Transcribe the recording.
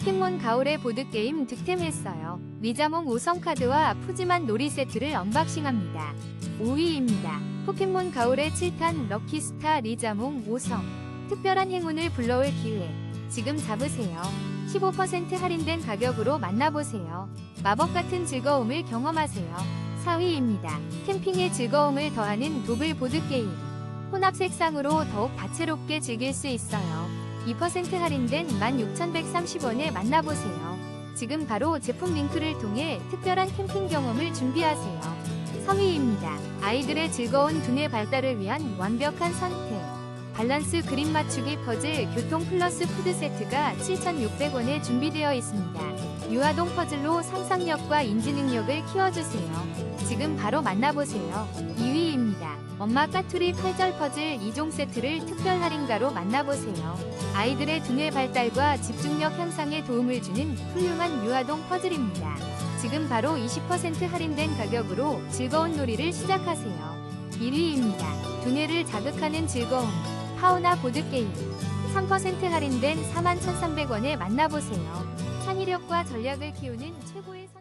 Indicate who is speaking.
Speaker 1: 포켓몬 가을의 보드게임 득템했어요. 리자몽 5성 카드와 푸짐한 놀이 세트를 언박싱합니다. 5위입니다. 포켓몬 가을의 7탄 럭키스타 리자몽 5성. 특별한 행운을 불러올 기회. 지금 잡으세요. 15% 할인된 가격으로 만나보세요. 마법 같은 즐거움을 경험하세요. 4위입니다. 캠핑의 즐거움을 더하는 도블 보드게임. 혼합 색상으로 더욱 다채롭게 즐길 수 있어요. 2% 할인된 16,130원에 만나보세요. 지금 바로 제품 링크를 통해 특별한 캠핑 경험을 준비하세요. 3위입니다. 아이들의 즐거운 두뇌 발달을 위한 완벽한 선택. 밸런스 그림 맞추기 퍼즐 교통 플러스 푸드 세트가 7,600원에 준비되어 있습니다. 유아동 퍼즐로 상상력과 인지 능력을 키워주세요. 지금 바로 만나보세요. 2위입니다. 엄마 까투리 팔절 퍼즐 2종 세트를 특별 할인가로 만나보세요. 아이들의 두뇌 발달과 집중력 향상에 도움을 주는 훌륭한 유아동 퍼즐입니다. 지금 바로 20% 할인된 가격으로 즐거운 놀이를 시작하세요. 1위입니다. 두뇌를 자극하는 즐거움. 파우나 보드게임. 3% 할인된 41,300원에 만나보세요. 창의력과 전략을 키우는 최고의 선...